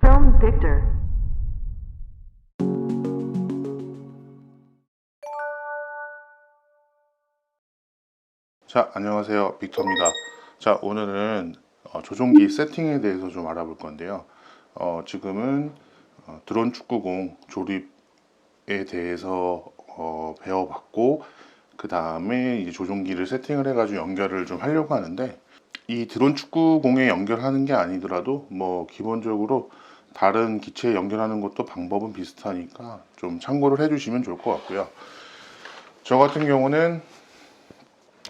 Film Victor. 자, 안녕하세요. 빅터입니다. 자, 오늘은 어, 조종기 세팅에 대해서 좀 알아볼 건데요. 어, 지금은 어, 드론 축구공 조립에 대해서 어, 배워봤고, 그 다음에 조종기를 세팅을 해가지고 연결을 좀 하려고 하는데, 이 드론 축구공에 연결하는 게 아니더라도, 뭐, 기본적으로 다른 기체에 연결하는 것도 방법은 비슷하니까 좀 참고를 해주시면 좋을 것 같고요. 저 같은 경우는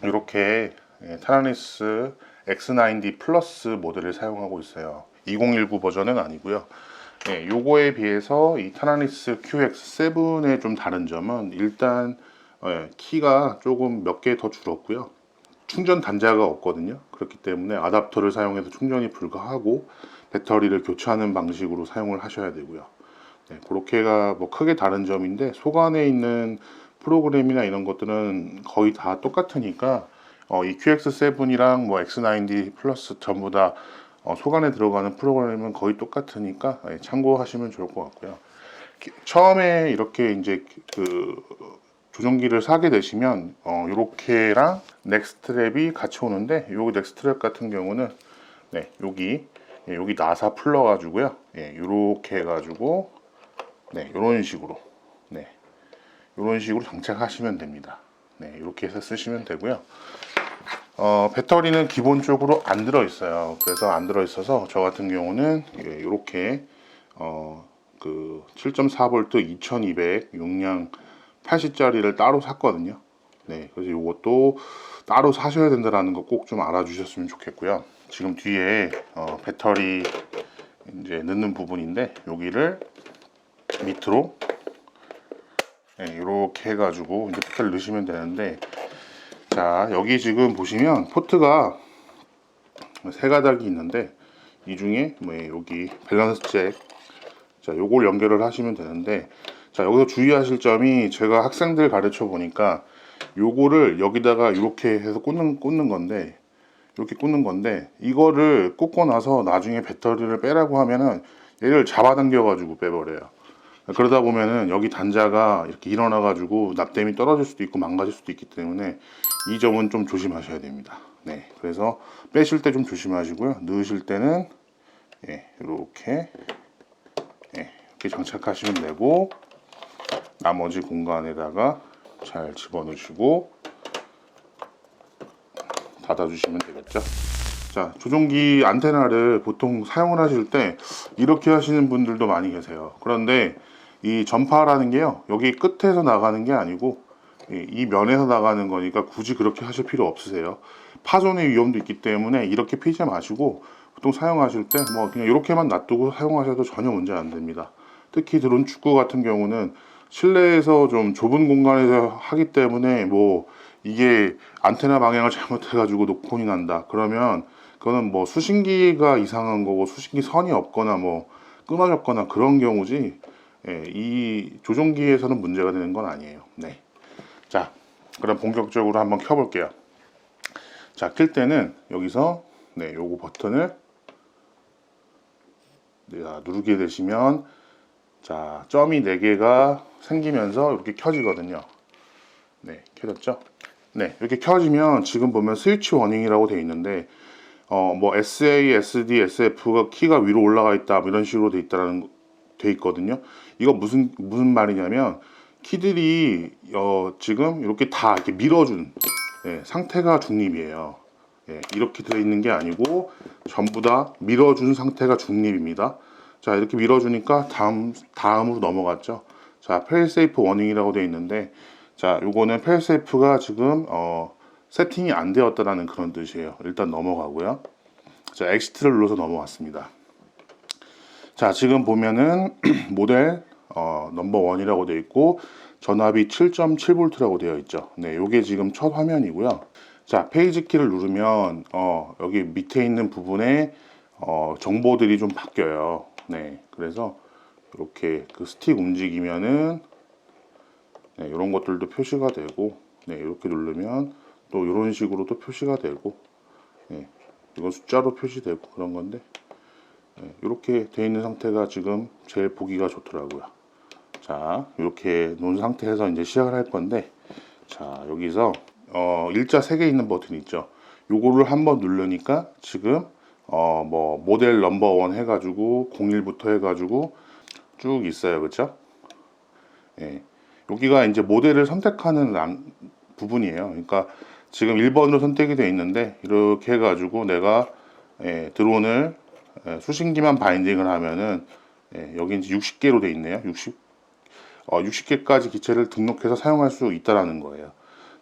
이렇게 예, 타라니스 X9D 플러스 모델을 사용하고 있어요. 2019 버전은 아니고요. 예, 요거에 비해서 이 타라니스 QX7의 좀 다른 점은 일단 예, 키가 조금 몇 개 더 줄었고요. 충전 단자가 없거든요. 그렇기 때문에 아답터를 사용해서 충전이 불가하고 배터리를 교체하는 방식으로 사용을 하셔야 되고요. 네, 그렇게가 뭐 크게 다른 점인데 속 안에 있는 프로그램이나 이런 것들은 거의 다 똑같으니까 어, 이 QX7이랑 뭐 X9D 플러스 전부 다 어, 속 안에 들어가는 프로그램은 거의 똑같으니까 예, 참고하시면 좋을 것 같고요. 기- 처음에 이렇게 이제 그 조종기를 사게 되시면 어, 이렇게랑 넥스트랩이 같이 오는데 요 넥스트랩 같은 경우는 네 여기 예, 여기 나사 풀러 가지고요. 예, 이렇게 해가지고 네 이런 식으로 네 이런 식으로 장착하시면 됩니다. 네, 이렇게 해서 쓰시면 되고요. 어, 배터리는 기본적으로 안 들어 있어요. 그래서 안 들어 있어서 저 같은 경우는 예, 이렇게 어, 그 7.4V 2200 용량 80짜리를 따로 샀거든요. 네, 그래서 이것도 따로 사셔야 된다라는 거 꼭 좀 알아주셨으면 좋겠고요. 지금 뒤에 어, 배터리 이제 넣는 부분인데 여기를 밑으로 네, 이렇게 해가지고 이제 포트를 넣으시면 되는데 자 여기 지금 보시면 포트가 세 가닥이 있는데 이 중에 뭐 여기 밸런스 잭자 요걸 연결을 하시면 되는데 자 여기서 주의하실 점이 제가 학생들 가르쳐 보니까 요거를 여기다가 이렇게 해서 꽂는 꽂는 건데 이렇게 꽂는 건데 이거를 꽂고 나서 나중에 배터리를 빼라고 하면은 얘를 잡아당겨 가지고 빼버려요. 그러다 보면은 여기 단자가 이렇게 일어나 가지고 납땜이 떨어질 수도 있고 망가질 수도 있기 때문에 이 점은 좀 조심하셔야 됩니다. 네, 그래서 빼실 때 좀 조심하시고요. 넣으실 때는 예, 이렇게 예, 이렇게 장착하시면 되고 나머지 공간에다가 잘 집어넣으시고 닫아주시면 되겠죠. 자, 조종기 안테나를 보통 사용을 하실 때 이렇게 하시는 분들도 많이 계세요. 그런데 이 전파라는 게요, 여기 끝에서 나가는 게 아니고 이- 이 면에서 나가는 거니까 굳이 그렇게 하실 필요 없으세요. 파손의 위험도 있기 때문에 이렇게 피지 마시고 보통 사용하실 때 뭐 그냥 이렇게만 놔두고 사용하셔도 전혀 문제 안 됩니다. 특히 드론 축구 같은 경우는 실내에서 좀 좁은 공간에서 하기 때문에 뭐 이게 안테나 방향을 잘못해가지고 녹폰이 난다. 그러면 그거는 뭐 수신기가 이상한 거고 수신기 선이 없거나 뭐 끊어졌거나 그런 경우지. 예, 이 조종기에서는 문제가 되는 건 아니에요. 네. 자, 그럼 본격적으로 한번 켜볼게요. 자, 킬 때는 여기서 네, 요거 버튼을 네, 자, 누르게 되시면 자, 점이 4개가 생기면서 이렇게 켜지거든요. 네, 켜졌죠? 네, 이렇게 켜지면 지금 보면 스위치 워닝이라고 되어 있는데 어, 뭐 SA, SD, SF가 키가 위로 올라가 있다 뭐 이런 식으로 돼 있다라는 돼 있거든요. 이거 무슨 무슨 말이냐면 키들이 어, 지금 이렇게 다 이렇게 밀어준 예, 상태가 중립이에요. 예, 이렇게 되어 있는 게 아니고 전부 다 밀어준 상태가 중립입니다. 자 이렇게 밀어주니까 다음 다음으로 넘어갔죠. 자 페일세이프 워닝이라고 되어 있는데 자 요거는 페일세이프가 지금 어, 세팅이 안 되었다라는 그런 뜻이에요. 일단 넘어가고요. 자 엑시트를 눌러서 넘어왔습니다. 자 지금 보면은 모델 어, 넘버 원이라고 되어 있고 전압이 7.7V라고 되어 있죠. 네, 요게 지금 첫 화면이고요. 자 페이지 키를 누르면 어, 여기 밑에 있는 부분에 어, 정보들이 좀 바뀌어요. 네, 그래서 이렇게 그 스틱 움직이면은 네, 이런 것들도 표시가 되고, 네, 이렇게 누르면 또 이런 식으로 또 표시가 되고, 네, 이건 숫자로 표시되고 그런 건데, 이렇게 돼 있는 상태가 지금 제일 보기가 좋더라고요. 자, 이렇게 놓은 상태에서 이제 시작을 할 건데, 자, 여기서 어, 일자 3개 있는 버튼 있죠. 요거를 한번 누르니까 지금 어, 뭐 모델 넘버 원 해가지고 01부터 해가지고 쭉 있어요, 그렇죠? 예, 여기가 이제 모델을 선택하는 란- 부분이에요. 그러니까 지금 1번으로 선택이 되어 있는데 이렇게 해가지고 내가 예, 드론을 예, 수신기만 바인딩을 하면은 예, 여기 이제 60개로 되어 있네요. 60 어, 60개까지 기체를 등록해서 사용할 수 있다라는 거예요.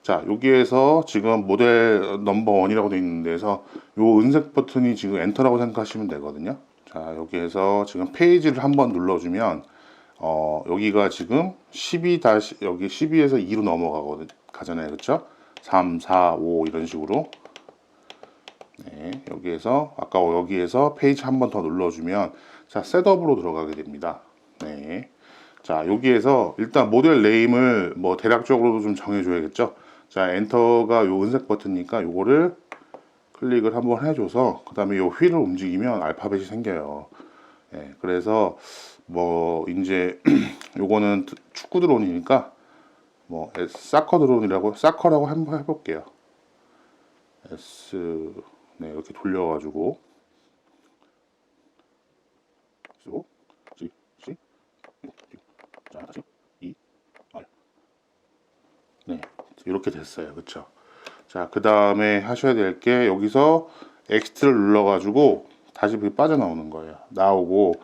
자, 여기에서 지금 모델 넘버 원이라고 되어 있는 데서 요 은색 버튼이 지금 엔터라고 생각하시면 되거든요. 자, 여기에서 지금 페이지를 한번 눌러주면 어, 여기가 지금 12 다시 여기 12에서 2로 넘어가거든 가잖아요. 그렇죠? 3, 4, 5 이런 식으로 네, 여기에서 아까 여기에서 페이지 한 번 더 눌러주면 자 셋업으로 들어가게 됩니다. 네. 자 여기에서 일단 모델 네임을 뭐 대략적으로 좀 정해줘야겠죠. 자 엔터가 요 은색 버튼이니까 요거를 클릭을 한번 해줘서 그 다음에 요 휠을 움직이면 알파벳이 생겨요. 예, 그래서 뭐 이제 요거는 축구 드론이니까 뭐 S- 사커 드론이라고 사커라고 한번 해볼게요. S 네 이렇게 돌려가지고 쏘, 시, 시, 자 다시 이, R 네 이렇게 됐어요, 그렇죠? 자 그 다음에 하셔야 될 게 여기서 엑스트를 눌러가지고 다시 빠져나오는 거예요. 나오고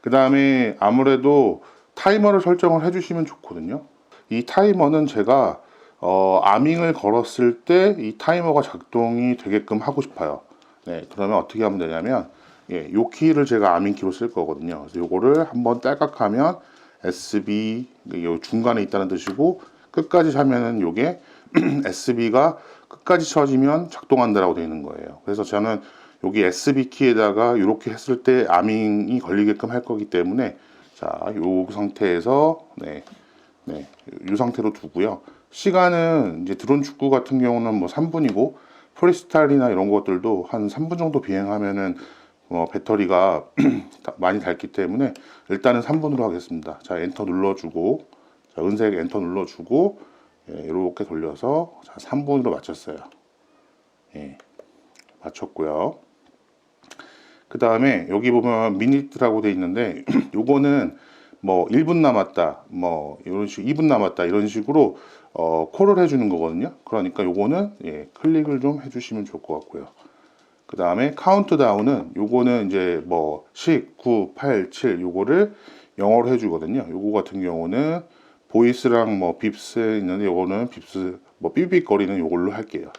그 다음에 아무래도 타이머를 설정을 해주시면 좋거든요. 이 타이머는 제가 어, 아밍을 걸었을 때 이 타이머가 작동이 되게끔 하고 싶어요. 네, 그러면 어떻게 하면 되냐면 예, 요 키를 제가 아밍 키로 쓸 거거든요. 그래서 요거를 한번 딸깍하면 SB 요 중간에 있다는 뜻이고 끝까지 하면은 요게 SB가 끝까지 쳐지면 작동한다라고 되어 있는 거예요. 그래서 저는 여기 SB 키에다가 이렇게 했을 때 아밍이 걸리게끔 할 거기 때문에 자, 요 상태에서 네, 네, 이 상태로 두고요. 시간은 이제 드론 축구 같은 경우는 뭐 3분이고 프리스타일이나 이런 것들도 한 3분 정도 비행하면은 뭐 배터리가 다- 많이 닳기 때문에 일단은 3분으로 하겠습니다. 자, 엔터 눌러주고 자, 은색 엔터 눌러주고 예, 이렇게 돌려서 자, 3분으로 맞췄어요. 예, 맞췄고요. 그 다음에 여기 보면 미니트라고 돼 있는데 요거는 뭐 1분 남았다 뭐 이런 식 2분 남았다 이런 식으로 어, 콜을 해주는 거거든요. 그러니까 요거는 예, 클릭을 좀 해주시면 좋을 것 같고요. 그 다음에 카운트다운은 요거는 이제 뭐 10, 9, 8, 7 요거를 영어로 해주거든요. 요거 같은 경우는 보이스랑 뭐 빕스 있는데 요거는 빕스 뭐 삐빅거리는 요걸로 할게요.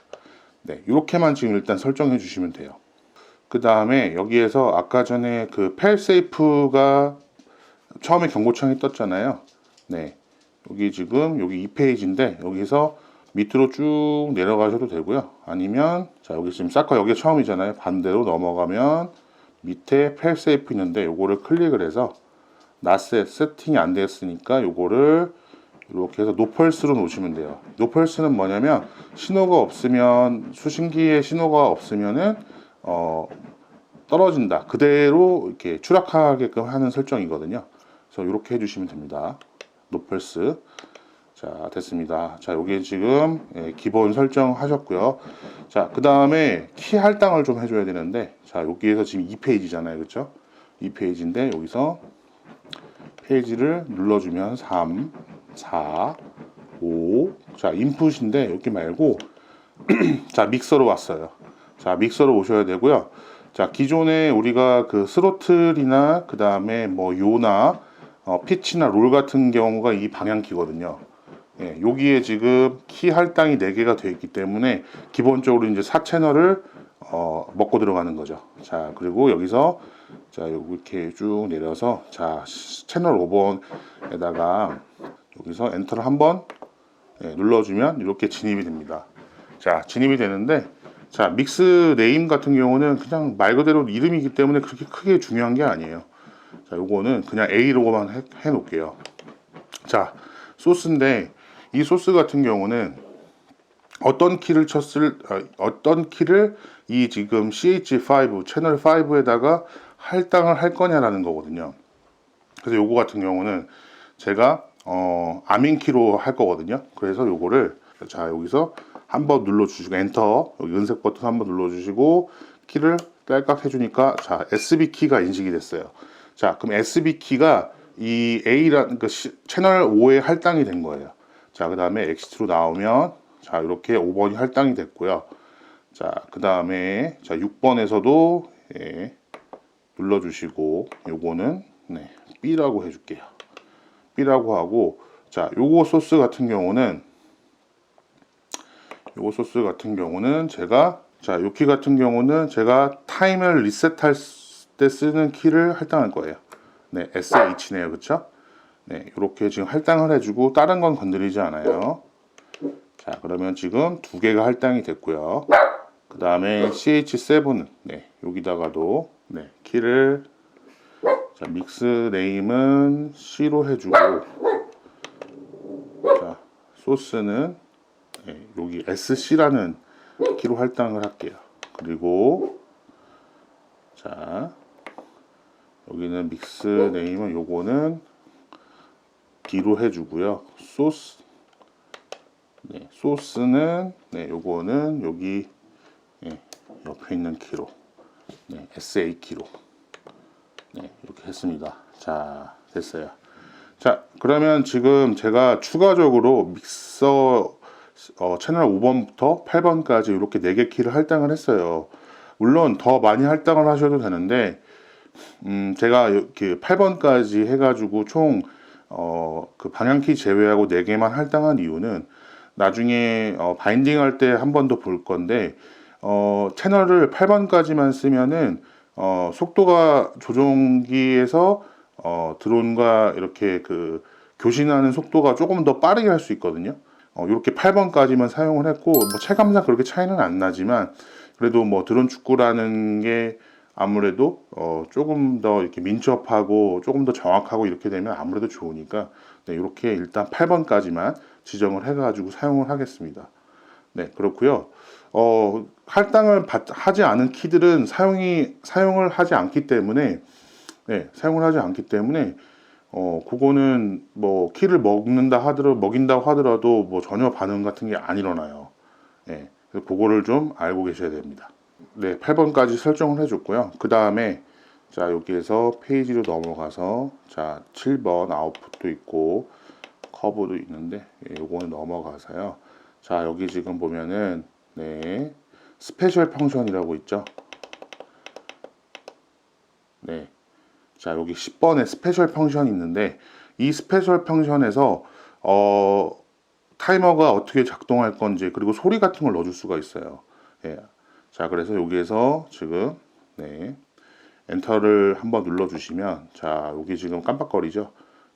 네 이렇게만 지금 일단 설정해 주시면 돼요 그 다음에 여기에서 아까 전에 그 펠세이프가 처음에 경고창이 떴잖아요. 네. 여기 지금 여기 2페이지인데 여기서 밑으로 쭉 내려가셔도 되고요. 아니면 자 여기 지금 사커 여기 처음이잖아요. 반대로 넘어가면 밑에 펠세이프 있는데 요거를 클릭을 해서 나세 세팅이 안 됐으니까 요거를 이렇게 해서 노펄스로 놓으시면 돼요. 노펄스는 뭐냐면 신호가 없으면 수신기에 신호가 없으면은 어, 떨어진다. 그대로 이렇게 추락하게끔 하는 설정이거든요. 그래서 이렇게 해주시면 됩니다. 노펄스. 자, 됐습니다. 자, 여기 지금 예, 기본 설정 하셨고요. 자, 그 다음에 키 할당을 좀 해줘야 되는데, 자, 여기에서 지금 2페이지잖아요. 그쵸? 2페이지인데, 여기서 페이지를 눌러주면 3, 4, 5. 자, 인풋인데, 여기 말고, 자, 믹서로 왔어요. 자, 믹서로 오셔야 되고요. 자, 기존에 우리가 그 스로틀이나 그 다음에 뭐 요나 어, 피치나 롤 같은 경우가 이 방향키거든요. 예, 여기에 지금 키 할당이 4개가 되어 있기 때문에 기본적으로 이제 4채널을 어, 먹고 들어가는 거죠. 자, 그리고 여기서 자, 이렇게 쭉 내려서 자, 시- 채널 5번에다가 여기서 엔터를 한번 예, 눌러주면 이렇게 진입이 됩니다. 자, 진입이 되는데 자, 믹스 네임 같은 경우는 그냥 말 그대로 이름이기 때문에 그렇게 크게 중요한 게 아니에요. 자, 요거는 그냥 A로만 해, 해 놓을게요. 자, 소스인데 이 소스 같은 경우는 어떤 키를 쳤을 아, 어떤 키를 이 지금 CH5 채널 5에다가 할당을 할 거냐라는 거거든요. 그래서 요거 같은 경우는 제가 어, 아민 키로 할 거거든요. 그래서 요거를 자 여기서 한번 눌러주시고 엔터 여기 은색 버튼 한번 눌러주시고 키를 딸깍 해주니까 자 SB 키가 인식이 됐어요. 자 그럼 SB 키가 이 A라는 그 시- 채널 5에 할당이 된 거예요. 자 그 다음에 엑시트로 나오면 자 이렇게 5번이 할당이 됐고요. 자 그 다음에 자 6번에서도 예, 눌러주시고 요거는 네, B라고 해줄게요. B라고 하고 자 요거 소스 같은 경우는 요거 소스 같은 경우는 제가 자 요 키 같은 경우는 제가 타임을 리셋할 때 쓰는 키를 할당할 거예요. 네, SH네요, 그렇죠? 네, 이렇게 지금 할당을 해주고 다른 건 건드리지 않아요. 자, 그러면 지금 두 개가 할당이 됐고요. 그 다음에 CH7은 네, 여기다가도 네, 키를 자, 믹스 네임은 C로 해주고 자, 소스는 네, 여기 SC라는 키로 할당을 할게요. 그리고 자 여기는 믹스 네임은 요거는 D로 해주고요. 소스 네, 소스는 네, 요거는 여기 예, 옆에 있는 키로 네, SA 키로 네, 이렇게 했습니다. 자, 됐어요. 자, 그러면 지금 제가 추가적으로 믹서 어, 채널 5번부터 8번까지 이렇게 4개 키를 할당을 했어요. 물론 더 많이 할당을 하셔도 되는데, 음, 제가 이렇게 8번까지 해가지고 총, 어, 그 방향키 제외하고 4개만 할당한 이유는 나중에 어, 바인딩 할 때 한 번 더 볼 건데, 어, 채널을 8번까지만 쓰면은, 어, 속도가 조종기에서 어, 드론과 이렇게 그 교신하는 속도가 조금 더 빠르게 할 수 있거든요. 어, 이렇게 8번까지만 사용을 했고 뭐 체감상 그렇게 차이는 안 나지만 그래도 뭐 드론 축구라는 게 아무래도 어, 조금 더 이렇게 민첩하고 조금 더 정확하고 이렇게 되면 아무래도 좋으니까 네, 이렇게 일단 8번까지만 지정을 해가지고 사용을 하겠습니다. 네 그렇고요. 어, 할당을 받, 하지 않은 키들은 사용이 사용을 하지 않기 때문에 네, 사용을 하지 않기 때문에 어, 그거는 뭐 키를 먹는다 하더라도 먹인다고 하더라도 뭐 전혀 반응 같은 게 안 일어나요. 예. 그래서 그거를 좀 알고 계셔야 됩니다. 네, 8번까지 설정을 해줬고요. 그 다음에 자 여기에서 페이지로 넘어가서 자 7번 아웃풋도 있고 커브도 있는데 예, 요거는 넘어가서요. 자 여기 지금 보면은 네 스페셜 펑션이라고 있죠. 네. 자, 여기 10번에 스페셜 펑션이 있는데 이 스페셜 펑션에서 어 타이머가 어떻게 작동할 건지 그리고 소리 같은 걸 넣어줄 수가 있어요. 예. 자, 그래서 여기에서 지금 네. 엔터를 한번 눌러 주시면 자, 여기 지금 깜빡거리죠.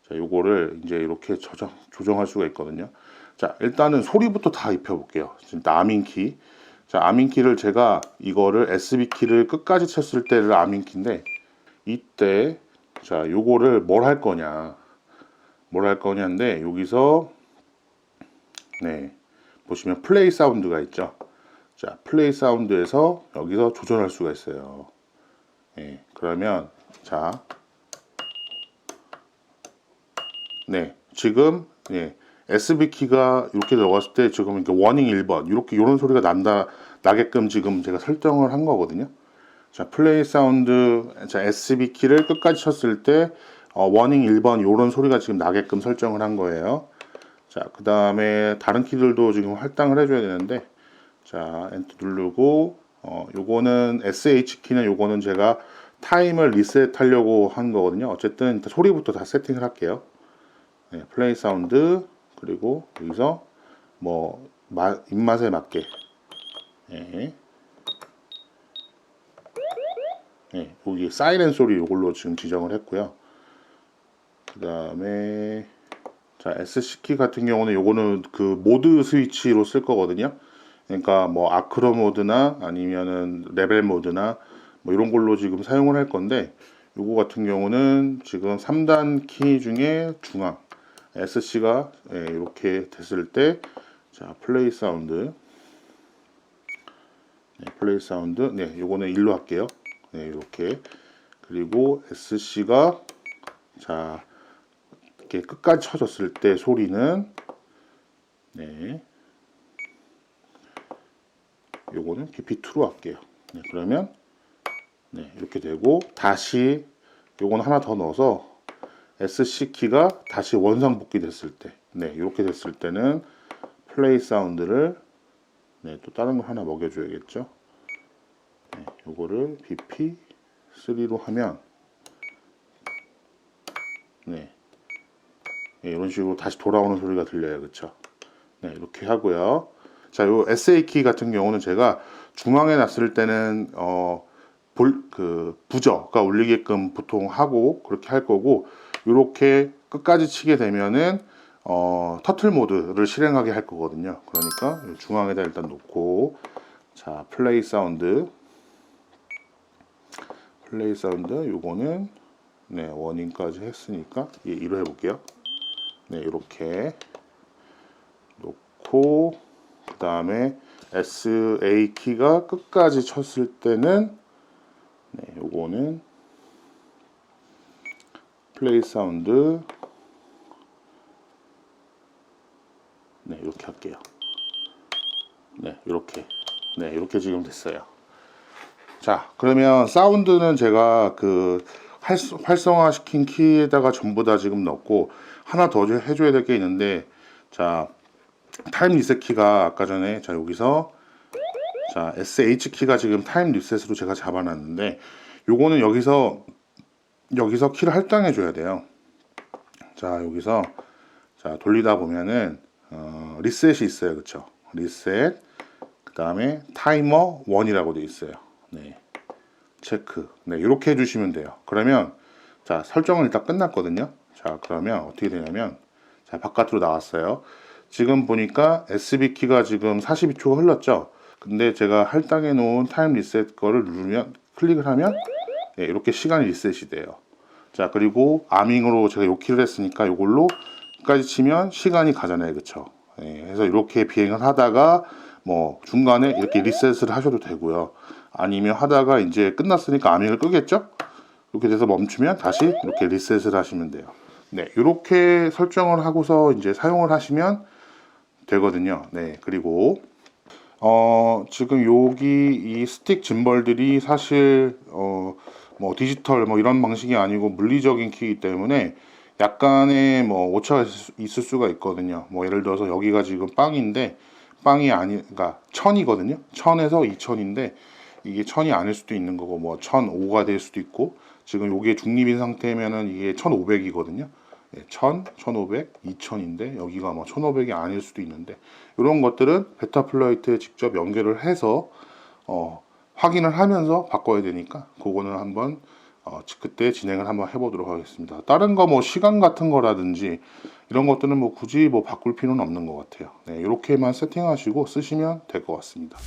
자, 요거를 이제 이렇게 조정, 조정할 수가 있거든요. 자, 일단은 소리부터 다 입혀 볼게요. 지금 아민 키. 자, 아민 키를 제가 이거를 SB 키를 끝까지 쳤을 때를 아민 키인데 이때 자 요거를 뭘 할 거냐. 뭘 할 거냐인데 여기서 네 보시면 플레이 사운드가 있죠. 자 플레이 사운드에서 여기서 조절할 수가 있어요. 네 그러면 자 네 지금 네 SB 키가 이렇게 넣었을 때 지금 이렇게 워닝 1번 이렇게 이런 소리가 난다 나게끔 지금 제가 설정을 한 거거든요. 자, 플레이 사운드, 자, SB 키를 끝까지 쳤을 때, 어, 워닝 1번 이런 소리가 지금 나게끔 설정을 한 거예요. 자, 그 다음에 다른 키들도 지금 할당을 해줘야 되는데, 자, 엔터 누르고, 어, 요거는 SH 키는 요거는 제가 타임을 리셋하려고 한 거거든요. 어쨌든 소리부터 다 세팅을 할게요. 네, 플레이 사운드, 그리고 여기서 뭐, 마, 입맛에 맞게. 네. 네, 여기 사이렌 소리 이걸로 지금 지정을 했고요. 그 다음에 자 SC 키 같은 경우는 요거는 그 모드 스위치로 쓸 거거든요. 그러니까 뭐 아크로 모드나 아니면은 레벨 모드나 뭐 이런 걸로 지금 사용을 할 건데 요거 같은 경우는 지금 3단 키 중에 중앙 SC가 예, 이렇게 됐을 때 자 플레이 사운드 네, 플레이 사운드 네 요거는 일로 할게요. 네, 이렇게. 그리고 SC가 자 이렇게 끝까지 쳐졌을 때 소리는 네 요거는 BP2로 할게요. 네, 그러면 네, 이렇게 되고 다시 요건 하나 더 넣어서 SC 키가 다시 원상 복귀 됐을 때, 네, 이렇게 됐을 때는 플레이 사운드를 네, 또 다른 거 하나 먹여줘야겠죠. 네, 요거를 BP3로 하면 네, 네, 이런 식으로 다시 돌아오는 소리가 들려요, 그렇죠? 네, 이렇게 하고요. 자, 요 SA 키 같은 경우는 제가 중앙에 놨을 때는 어, 볼, 그 부저가 울리게끔 보통 하고 그렇게 할 거고 이렇게 끝까지 치게 되면은 어, 터틀 모드를 실행하게 할 거거든요. 그러니까 요 중앙에다 일단 놓고 자 플레이 사운드 플레이 사운드 요거는 네 원인까지 했으니까 예, 이로 해볼게요. 네 이렇게 놓고 그 다음에 SA 키가 끝까지 쳤을 때는 네, 요거는 플레이 사운드 네, 이렇게 할게요. 네, 이렇게. 네, 이렇게 지금 됐어요. 자, 그러면 사운드는 제가 그 활성- 활성화 시킨 키에다가 전부 다 지금 넣고 하나 더 해줘야 될 게 있는데 자, 타임 리셋 키가 아까 전에 자, 여기서 자, SH 키가 지금 타임 리셋으로 제가 잡아놨는데 요거는 여기서 여기서 키를 할당해 줘야 돼요. 자, 여기서 자, 돌리다 보면은 어, 리셋이 있어요. 그쵸? 리셋. 그 다음에 타이머 1이라고 돼 있어요. 네. 체크. 네, 이렇게 해 주시면 돼요. 그러면 자, 설정은 일단 끝났거든요. 자, 그러면 어떻게 되냐면 자, 바깥으로 나왔어요. 지금 보니까 SB 키가 지금 42초가 흘렀죠. 근데 제가 할당해 놓은 타임 리셋 거를 누르면 클릭을 하면 네, 이렇게 시간이 리셋이 돼요. 자, 그리고 아밍으로 제가 요 키를 했으니까 요걸로 까지 치면 시간이 가잖아요. 그쵸? 예, 그래서 이렇게 비행을 하다가 뭐 중간에 이렇게 리셋을 하셔도 되고요. 아니면 하다가 이제 끝났으니까 아밍을 끄겠죠? 이렇게 돼서 멈추면 다시 이렇게 리셋을 하시면 돼요. 네, 이렇게 설정을 하고서 이제 사용을 하시면 되거든요. 네, 그리고 어, 지금 여기 이 스틱 짐벌들이 사실 어, 뭐 디지털 뭐 이런 방식이 아니고 물리적인 키이기 때문에 약간의 뭐 오차가 있을 수가 있거든요. 뭐 예를 들어서 여기가 지금 빵인데 빵이 아니 그러니까 천이거든요. 천에서 이천인데 이게 천이 아닐 수도 있는 거고 뭐 천오가 될 수도 있고 지금 요게 중립인 상태면은 이게 천오백이거든요. 예, 1000, 1500, 2000인데 여기가 뭐 1500이 아닐 수도 있는데 이런 것들은 베타 플라이트에 직접 연결을 해서 어, 확인을 하면서 바꿔야 되니까 그거는 한번 어, 그때 진행을 한번 해보도록 하겠습니다. 다른 거 뭐 시간 같은 거라든지 이런 것들은 뭐 굳이 뭐 바꿀 필요는 없는 것 같아요. 네, 이렇게만 세팅하시고 쓰시면 될 것 같습니다.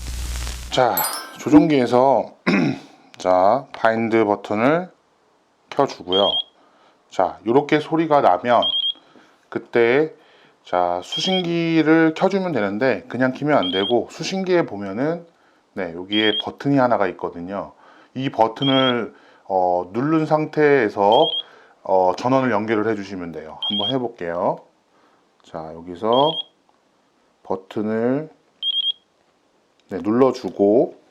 자, 조종기에서 자 바인드 버튼을 켜주고요. 자, 이렇게 소리가 나면 그때 자 수신기를 켜주면 되는데 그냥 키면 안 되고 수신기에 보면은 네 여기에 버튼이 하나가 있거든요. 이 버튼을 어, 누른 상태에서 어, 전원을 연결을 해주시면 돼요. 한번 해볼게요. 자 여기서 버튼을 네, 눌러주고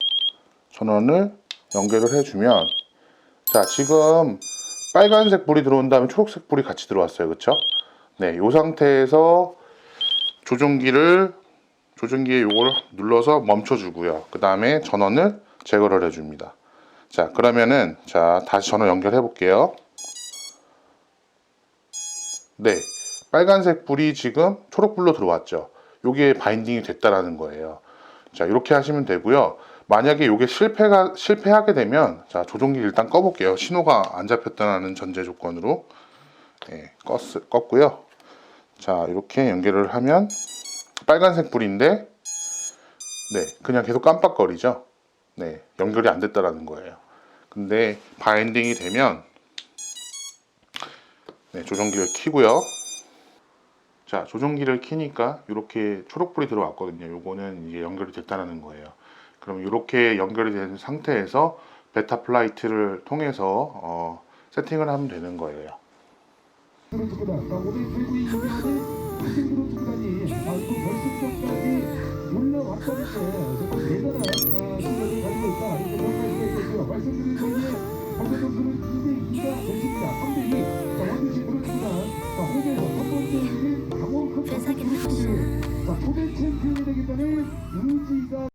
전원을 연결을 해주면 자 지금 빨간색 불이 들어온 다음에 초록색 불이 같이 들어왔어요. 그쵸? 네, 이 상태에서 조종기를 조종기에 요걸 눌러서 멈춰 주고요. 그 다음에 전원을 제거를 해줍니다. 자, 그러면은 자 다시 전원 연결해 볼게요. 네, 빨간색 불이 지금 초록불로 들어왔죠. 요게 바인딩이 됐다라는 거예요. 자, 이렇게 하시면 되고요. 만약에 이게 실패가 실패하게 되면 자 조종기 일단 꺼볼게요. 신호가 안 잡혔다는 전제 조건으로 예, 껐, 껐고요. 자 이렇게 연결을 하면 빨간색 불인데 네 그냥 계속 깜빡거리죠. 네 연결이 안 됐다라는 거예요. 근데 바인딩이 되면 네 조종기를 켜고요. 자 조종기를 키니까 이렇게 초록불이 들어왔거든요. 요거는 이제 연결이 됐다는 거예요. 그럼 이렇게 연결이 된 상태에서 베타 플라이트를 통해서 어, 세팅을 하면 되는 거예요. 아, 또 결승전까지 올라왔다는 게 정말 대단한 어, 실력을 가지고 있다 이렇게 평가할 수가 있겠고요 말씀드린 사이에 박선 선수는 2대2가 됐습니다 3대2 자 원주시 드론축구단 자 호주에서 첫 번째 이긴 강원 컵 회사기는 자 초대 챔피언이 되겠다는 의지가